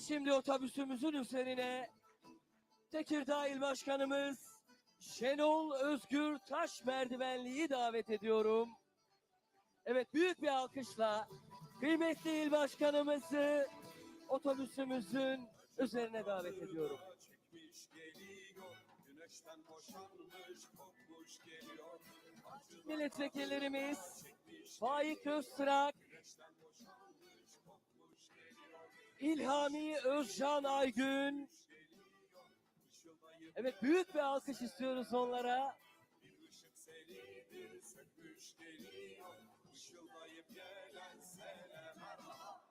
Şimdi otobüsümüzün üzerine Tekirdağ İl Başkanımız Şenol Özgür Taş Merdivenli'yi davet ediyorum. Evet büyük bir alkışla kıymetli il başkanımızı otobüsümüzün üzerine davet ediyorum. Milletvekillerimiz Faik Öztrak, İlhami Özcan Aygün. Evet büyük bir alkış istiyoruz onlara.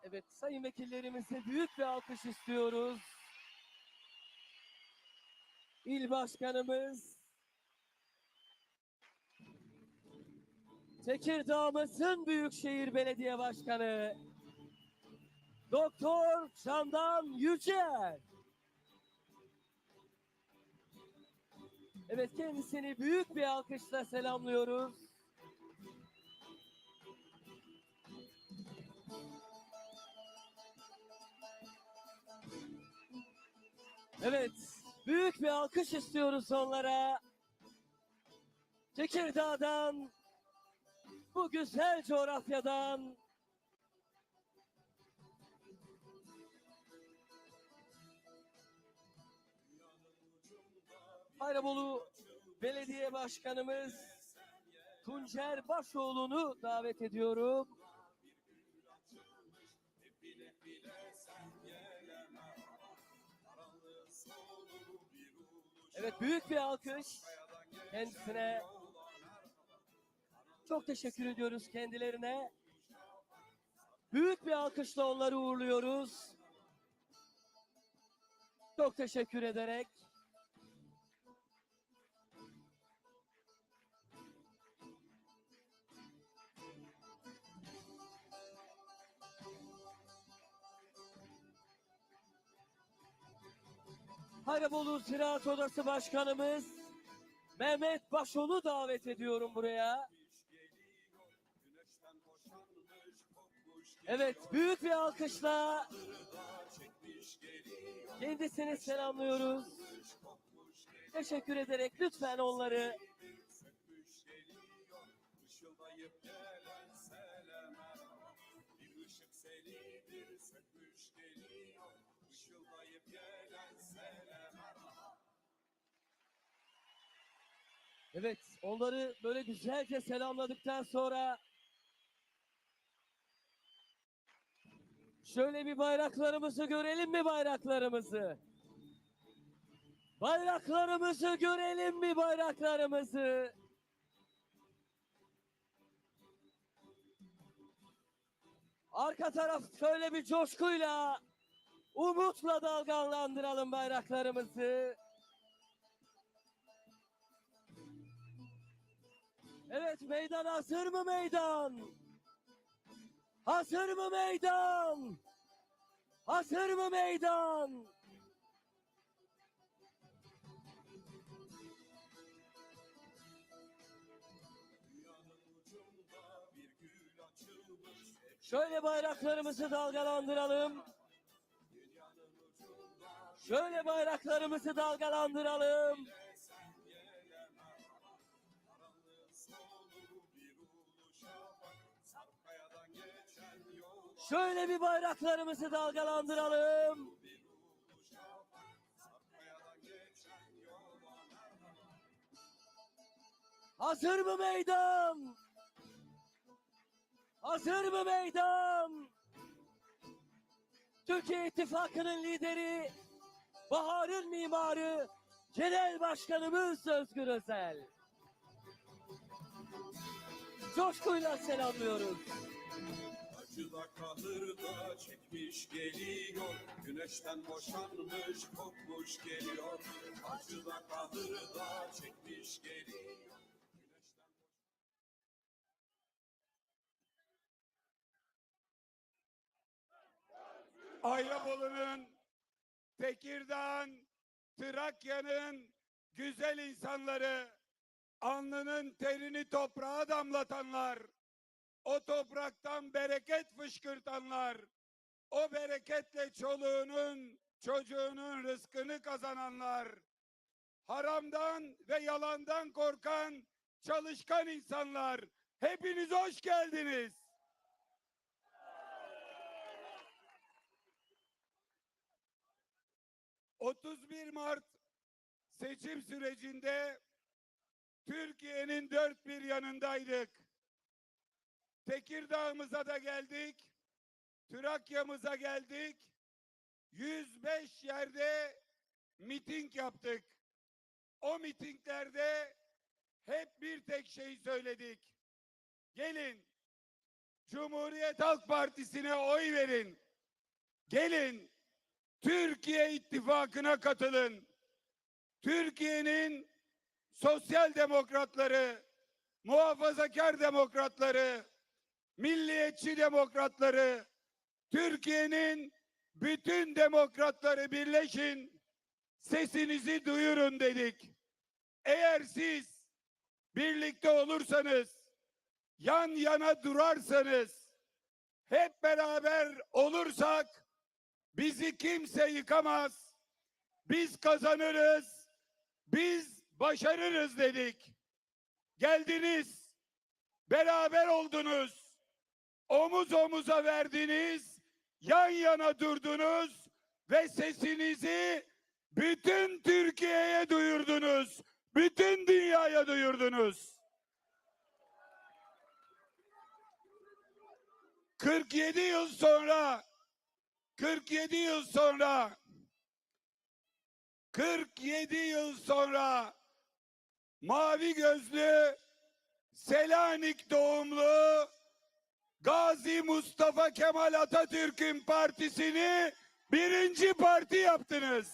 Evet sayın vekillerimize büyük bir alkış istiyoruz. İl başkanımız Tekirdağ'ımızın Büyükşehir Belediye Başkanı Doktor Candan Yücel. Evet kendisini büyük bir alkışla selamlıyoruz. Evet, büyük bir alkış istiyoruz onlara. Tekirdağ'dan, bu güzel coğrafyadan, Hayrabolu Belediye Başkanımız Tuncer Başoğlu'nu davet ediyorum. Evet büyük bir alkış kendisine. Çok teşekkür ediyoruz kendilerine. Büyük bir alkışla onları uğurluyoruz. Çok teşekkür ederek. Hayrabolu Ziraat Odası Başkanımız Mehmet Başol'u davet ediyorum buraya. Evet büyük bir alkışla kendisini selamlıyoruz. Teşekkür ederek lütfen onları Evet, onları böyle güzelce selamladıktan sonra şöyle bir bayraklarımızı görelim mi bayraklarımızı? Bayraklarımızı görelim mi bayraklarımızı? Arka taraf şöyle bir coşkuyla, umutla dalgalandıralım bayraklarımızı. Evet meydan hazır mı meydan? Hazır mı meydan? Hazır mı meydan? Şöyle bayraklarımızı dalgalandıralım. Şöyle bayraklarımızı dalgalandıralım. Şöyle bir bayraklarımızı dalgalandıralım. Hazır mı meydan? Hazır mı meydan? Türkiye İttifakı'nın lideri, Bahar'ın mimarı, Genel Başkanımız Özgür Özel. Coşkuyla selamlıyoruz. Acıda kahırda çekmiş geliyor. Güneşten boşanmış kokmuş geliyor. Acıda kahırda çekmiş geliyor. Güneşten Ayvabolu'nun, Tekirdağ'ın, Trakya'nın güzel insanları, alnının terini toprağa damlatanlar, o topraktan bereket fışkırtanlar, o bereketle çoluğunun, çocuğunun rızkını kazananlar, haramdan ve yalandan korkan çalışkan insanlar, hepiniz hoş geldiniz. ...31 Mart seçim sürecinde Türkiye'nin dört bir yanındaydık. Tekirdağ'ımıza da geldik. Trakya'mıza geldik. 105 yerde miting yaptık. O mitinglerde hep bir tek şey söyledik. Gelin Cumhuriyet Halk Partisi'ne oy verin. Gelin Türkiye İttifakı'na katılın. Türkiye'nin sosyal demokratları, muhafazakar demokratları, milliyetçi demokratları, Türkiye'nin bütün demokratları birleşin, sesinizi duyurun dedik. Eğer siz birlikte olursanız, yan yana durarsanız, hep beraber olursak, bizi kimse yıkamaz, biz kazanırız, biz başarırız dedik. Geldiniz, beraber oldunuz, omuz omuza verdiniz, yan yana durdunuz ve sesinizi bütün Türkiye'ye duyurdunuz. Bütün dünyaya duyurdunuz. 47 yıl sonra 47 yıl sonra 47 yıl sonra mavi gözlü Selanik doğumlu Gazi Mustafa Kemal Atatürk'ün partisini birinci parti yaptınız.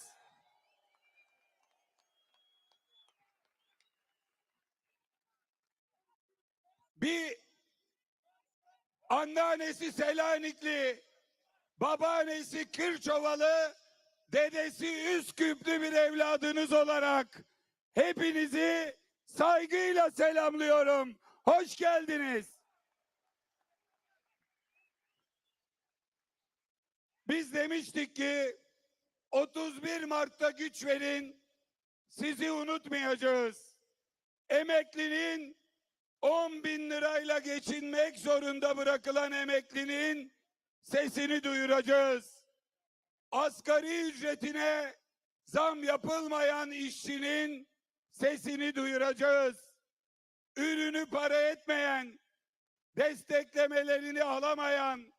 Bir anneannesi Selanikli, babaannesi Kırçovalı, dedesi Üsküplü bir evladınız olarak hepinizi saygıyla selamlıyorum. Hoş geldiniz. Biz demiştik ki 31 Mart'ta güç verin, sizi unutmayacağız. Emeklinin 10 bin lirayla geçinmek zorunda bırakılan emeklinin sesini duyuracağız. Asgari ücretine zam yapılmayan işçinin sesini duyuracağız. Ürünü para etmeyen, desteklemelerini alamayan,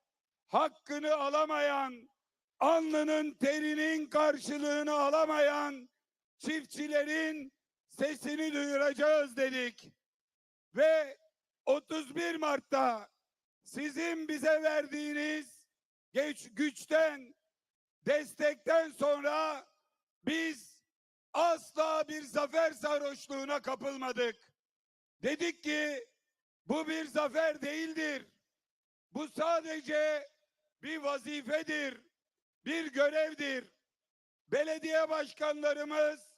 hakkını alamayan, alnının terinin karşılığını alamayan çiftçilerin sesini duyuracağız dedik. Ve 31 Mart'ta sizin bize verdiğiniz geç, güçten, destekten sonra biz asla bir zafer sarhoşluğuna kapılmadık. Dedik ki bu bir zafer değildir. Bu sadece bir vazifedir, bir görevdir. Belediye başkanlarımız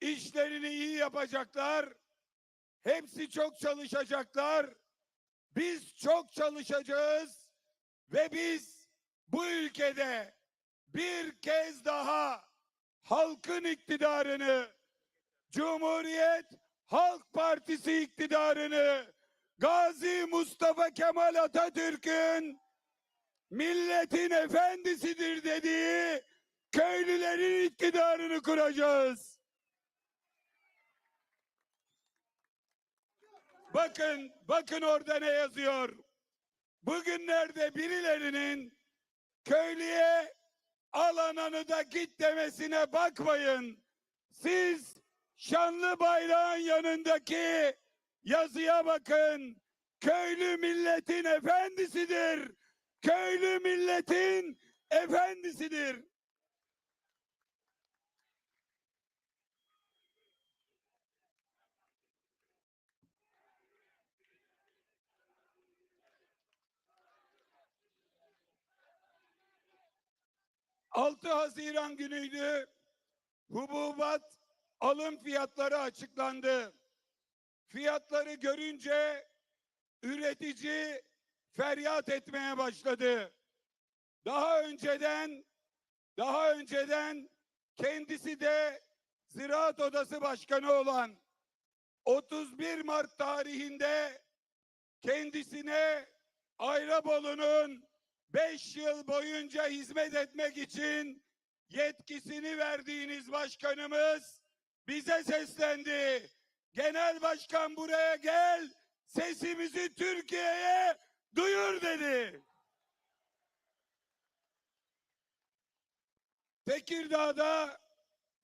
işlerini iyi yapacaklar. Hepsi çok çalışacaklar. Biz çok çalışacağız ve biz bu ülkede bir kez daha halkın iktidarını, Cumhuriyet Halk Partisi iktidarını, Gazi Mustafa Kemal Atatürk'ün milletin efendisidir dediği köylülerin iktidarını kuracağız. Bakın, bakın orada ne yazıyor. Bugünlerde birilerinin köylüye al ananı da git demesine bakmayın. Siz şanlı bayrağın yanındaki yazıya bakın. Köylü milletin efendisidir. Köylü milletin efendisidir. Altı Haziran günüydü. Hububat alım fiyatları açıklandı. Fiyatları görünce üretici feryat etmeye başladı. daha önceden daha önceden kendisi de Ziraat Odası Başkanı olan 31 Mart tarihinde kendisine Ayrabolu'nun 5 yıl boyunca hizmet etmek için yetkisini verdiğiniz başkanımız bize seslendi. Genel başkan buraya gel, sesimizi Türkiye'ye duyur dedi. Tekirdağ'da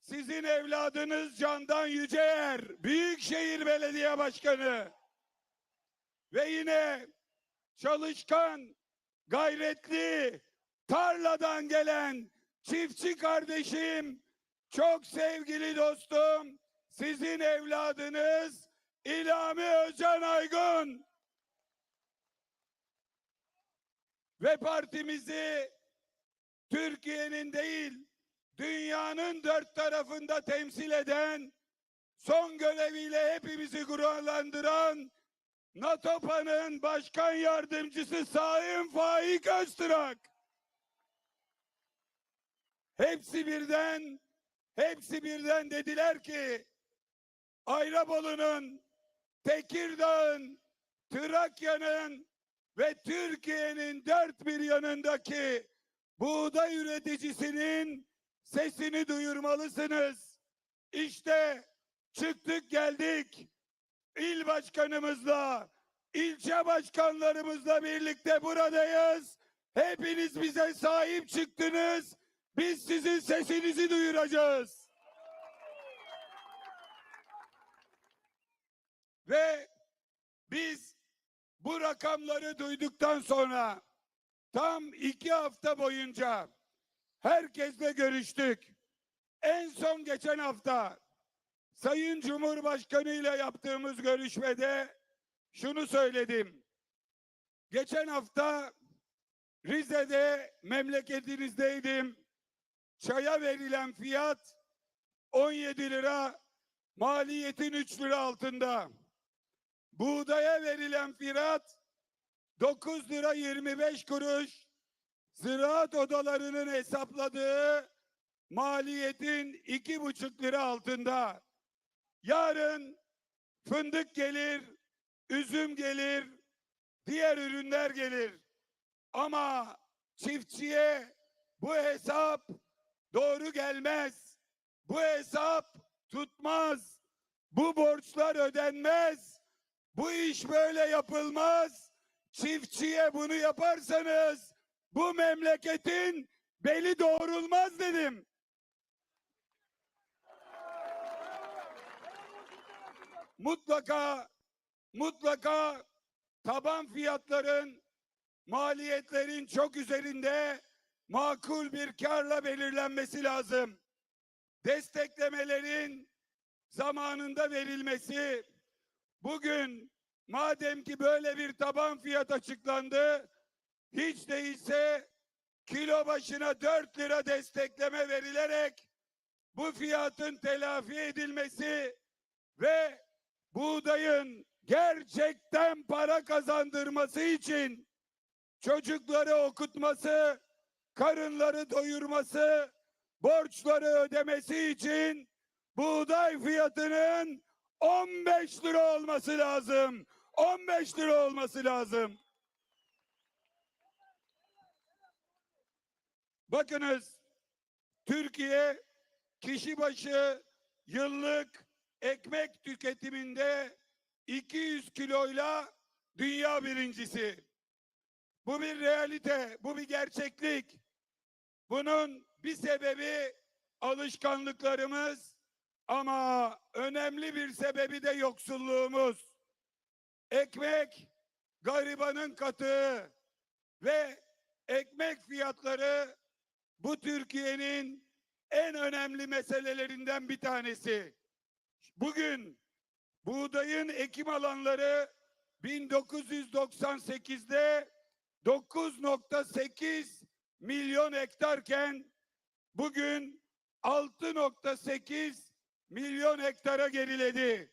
sizin evladınız Candan Yüceyer, Büyükşehir Belediye Başkanı ve yine çalışkan, gayretli, tarladan gelen çiftçi kardeşim, çok sevgili dostum, sizin evladınız İlhami Özcan Aygun ve partimizi Türkiye'nin değil, dünyanın dört tarafında temsil eden, son göreviyle hepimizi gururlandıran NATOPA'nın başkan yardımcısı Sayın Faik Öztürk. Hepsi birden, hepsi birden dediler ki Ayrabolu'nun, Tekirdağ'ın, Trakya'nın ve Türkiye'nin dört bir yanındaki buğday üreticisinin sesini duyurmalısınız. İşte çıktık geldik. İl başkanımızla, ilçe başkanlarımızla birlikte buradayız. Hepiniz bize sahip çıktınız. Biz sizin sesinizi duyuracağız. Ve biz bu rakamları duyduktan sonra tam iki hafta boyunca herkesle görüştük. En son geçen hafta Sayın Cumhurbaşkanı ile yaptığımız görüşmede şunu söyledim. Geçen hafta Rize'de memleketinizdeydim. Çaya verilen fiyat 17 lira, maliyetin 3 lira altında. Buğdaya verilen fiyat 9 lira 25 kuruş. Ziraat odalarının hesapladığı maliyetin iki buçuk lira altında. Yarın fındık gelir, üzüm gelir, diğer ürünler gelir. Ama çiftçiye bu hesap doğru gelmez. Bu hesap tutmaz. Bu borçlar ödenmez. Bu iş böyle yapılmaz. Çiftçiye bunu yaparsanız bu memleketin beli doğrulmaz dedim. Mutlaka mutlaka taban fiyatların maliyetlerin çok üzerinde makul bir karla belirlenmesi lazım. Desteklemelerin zamanında verilmesi bugün madem ki böyle bir taban fiyat açıklandı hiç değilse kilo başına 4 lira destekleme verilerek bu fiyatın telafi edilmesi ve buğdayın gerçekten para kazandırması için çocukları okutması, karınları doyurması, borçları ödemesi için buğday fiyatının 15 lira olması lazım. 15 lira olması lazım. Bakınız Türkiye kişi başı yıllık ekmek tüketiminde 200 kiloyla dünya birincisi. Bu bir realite, bu bir gerçeklik. Bunun bir sebebi alışkanlıklarımız ama önemli bir sebebi de yoksulluğumuz. Ekmek garibanın katığı ve ekmek fiyatları bu Türkiye'nin en önemli meselelerinden bir tanesi. Bugün buğdayın ekim alanları 1998'de 9.8 milyon hektarken bugün 6.8 milyon hektara geriledi.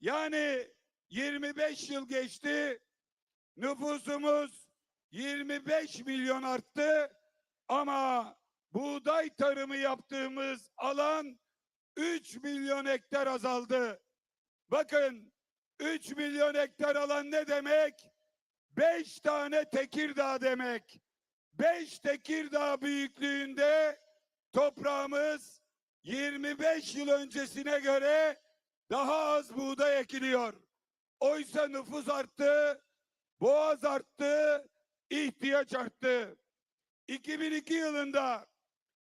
Yani 25 yıl geçti. Nüfusumuz 25 milyon arttı Ama buğday tarımı yaptığımız alan 3 milyon hektar azaldı. Bakın 3 milyon hektar alan ne demek? 5 tane Tekirdağ demek. 5 Tekirdağ büyüklüğünde toprağımız 25 yıl öncesine göre daha az buğday ekiliyor. Oysa nüfus arttı, boğaz arttı, ihtiyaç arttı. 2002 yılında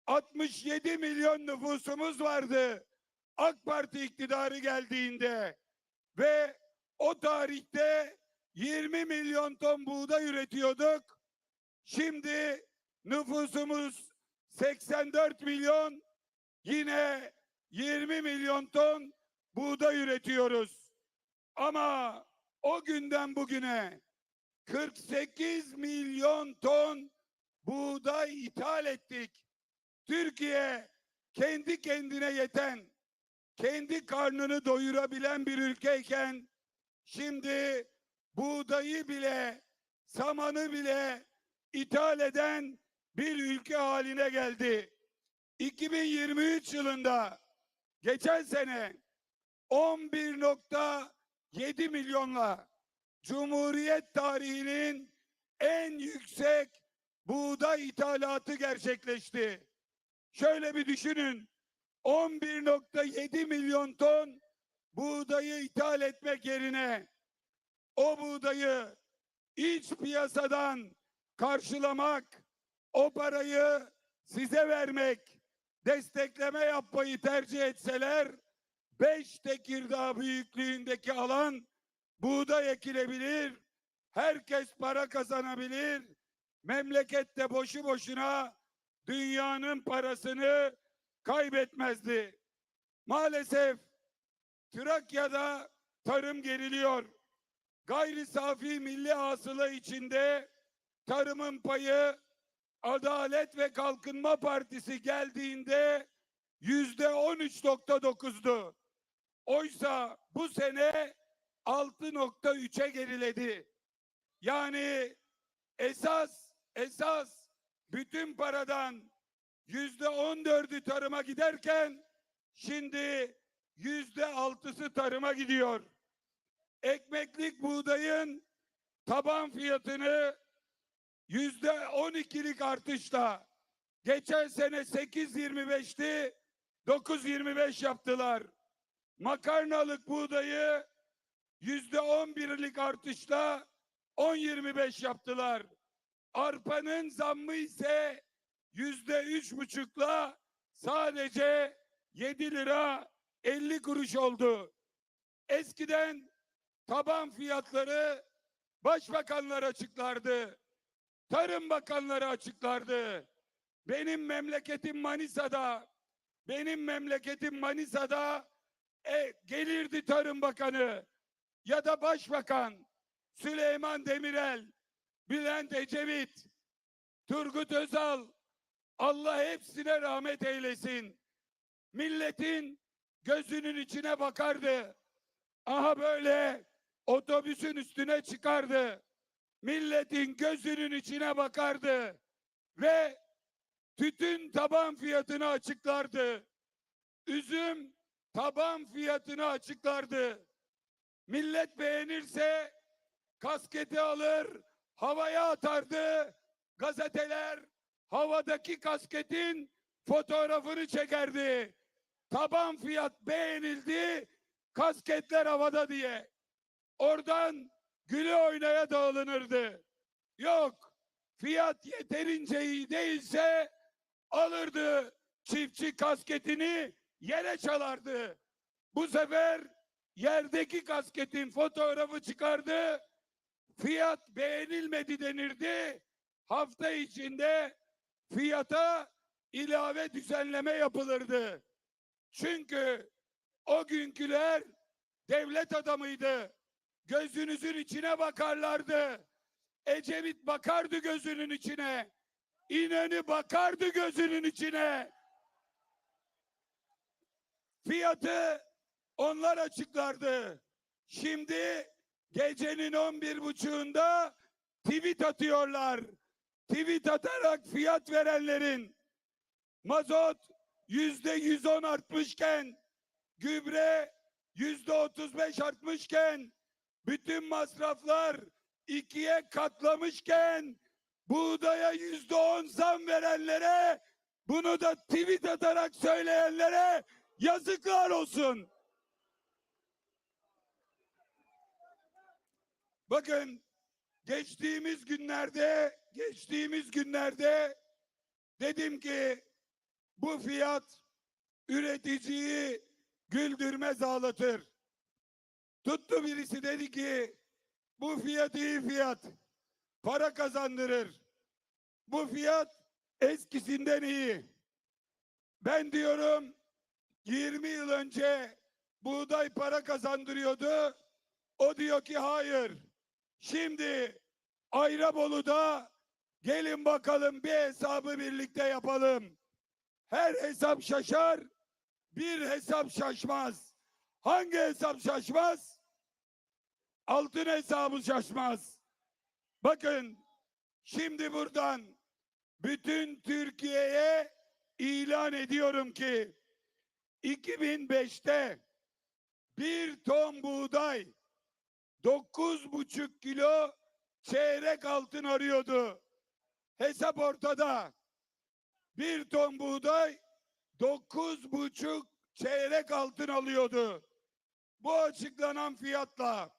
67 milyon nüfusumuz vardı. AK Parti iktidarı geldiğinde ve o tarihte 20 milyon ton buğday üretiyorduk. Şimdi nüfusumuz 84 milyon yine 20 milyon ton buğday üretiyoruz. Ama o günden bugüne 48 milyon ton buğday ithal ettik. Türkiye kendi kendine yeten, kendi karnını doyurabilen bir ülkeyken şimdi buğdayı bile, samanı bile ithal eden bir ülke haline geldi. 2023 yılında geçen sene 11.7 milyonla Cumhuriyet tarihinin en yüksek buğday ithalatı gerçekleşti. Şöyle bir düşünün. 11.7 milyon ton buğdayı ithal etmek yerine o buğdayı iç piyasadan karşılamak, o parayı size vermek, destekleme yapmayı tercih etseler 5 Tekirdağ büyüklüğündeki alan buğday ekilebilir, herkes para kazanabilir, memlekette boşu boşuna dünyanın parasını kaybetmezdi. Maalesef Trakya'da tarım geriliyor. Gayri safi milli hasıla içinde tarımın payı Adalet ve Kalkınma Partisi geldiğinde yüzde 13.9'du. Oysa bu sene 6.3'e geriledi. Yani esas esas bütün paradan yüzde 14'ü tarıma giderken şimdi yüzde altısı tarıma gidiyor. Ekmeklik buğdayın taban fiyatını yüzde 12'lik artışla geçen sene 8.25'ti 9.25 yaptılar. Makarnalık buğdayı yüzde 11'lik artışla 10.25 yaptılar. Arpanın zammı ise yüzde üç buçukla sadece 7 lira 50 kuruş oldu. Eskiden taban fiyatları başbakanlar açıklardı. Tarım bakanları açıklardı. Benim memleketim Manisa'da, benim memleketim Manisa'da e, gelirdi Tarım Bakanı ya da Başbakan Süleyman Demirel, Bülent Ecevit, Turgut Özal, Allah hepsine rahmet eylesin. Milletin gözünün içine bakardı. Aha böyle otobüsün üstüne çıkardı. Milletin gözünün içine bakardı ve tütün taban fiyatını açıklardı. Üzüm taban fiyatını açıklardı. Millet beğenirse kasketi alır, havaya atardı. Gazeteler havadaki kasketin fotoğrafını çekerdi. Taban fiyat beğenildi, kasketler havada diye. Oradan gülü oynaya dağılınırdı. Yok, fiyat yeterince iyi değilse alırdı çiftçi kasketini yere çalardı. Bu sefer yerdeki kasketin fotoğrafı çıkardı. Fiyat beğenilmedi denirdi. Hafta içinde fiyata ilave düzenleme yapılırdı. Çünkü o günküler devlet adamıydı. Gözünüzün içine bakarlardı. Ecevit bakardı gözünün içine. İnönü bakardı gözünün içine. Fiyatı onlar açıklardı. Şimdi gecenin on bir buçuğunda tweet atıyorlar. tweet atarak fiyat verenlerin mazot yüzde 110 artmışken gübre yüzde 35 artmışken bütün masraflar ikiye katlamışken buğdaya yüzde 10 zam verenlere bunu da tweet atarak söyleyenlere yazıklar olsun. Bakın geçtiğimiz günlerde geçtiğimiz günlerde dedim ki bu fiyat üreticiyi güldürmez ağlatır. Tuttu birisi dedi ki bu fiyat iyi fiyat. Para kazandırır. Bu fiyat eskisinden iyi. Ben diyorum 20 yıl önce buğday para kazandırıyordu. O diyor ki hayır. Şimdi Ayrabolu'da gelin bakalım bir hesabı birlikte yapalım. Her hesap şaşar, bir hesap şaşmaz. Hangi hesap şaşmaz? Altın hesabı şaşmaz. Bakın şimdi buradan bütün Türkiye'ye ilan ediyorum ki 2005'te bir ton buğday 9,5 kilo çeyrek altın arıyordu. Hesap ortada. Bir ton buğday 9,5 çeyrek altın alıyordu. Bu açıklanan fiyatla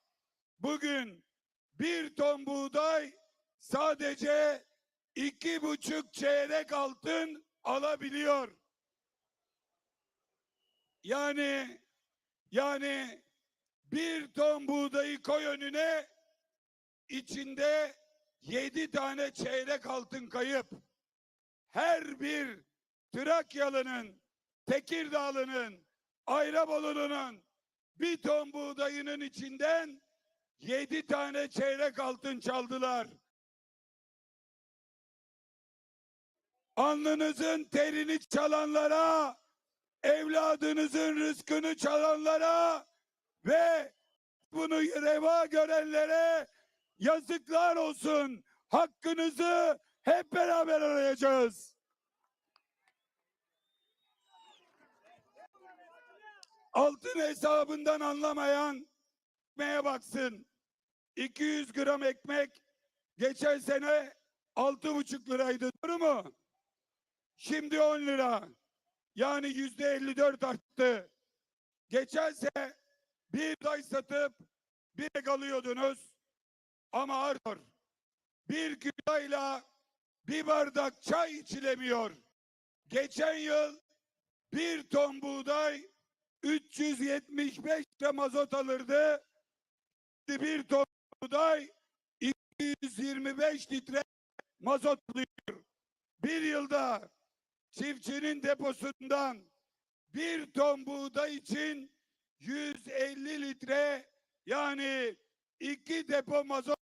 bugün bir ton buğday sadece iki buçuk çeyrek altın alabiliyor. Yani yani bir ton buğdayı koy önüne içinde yedi tane çeyrek altın kayıp. Her bir Trakyalı'nın, Tekirdağlı'nın, Ayrabolu'nun bir ton buğdayının içinden yedi tane çeyrek altın çaldılar. Alnınızın terini çalanlara, evladınızın rızkını çalanlara ve bunu reva görenlere yazıklar olsun. Hakkınızı hep beraber arayacağız. Altın hesabından anlamayan ekmeğe baksın. 200 gram ekmek geçen sene altı buçuk liraydı doğru mu? Şimdi 10 lira. Yani yüzde 54 arttı. Geçen sene bir ay satıp bir alıyordunuz. Ama artır. Bir kiloyla bir bardak çay içilemiyor. Geçen yıl bir ton buğday 375 lira mazot alırdı. Bir ton buğday 225 litre mazot alıyor. Bir yılda çiftçinin deposundan bir ton buğday için 150 litre yani iki depo mazot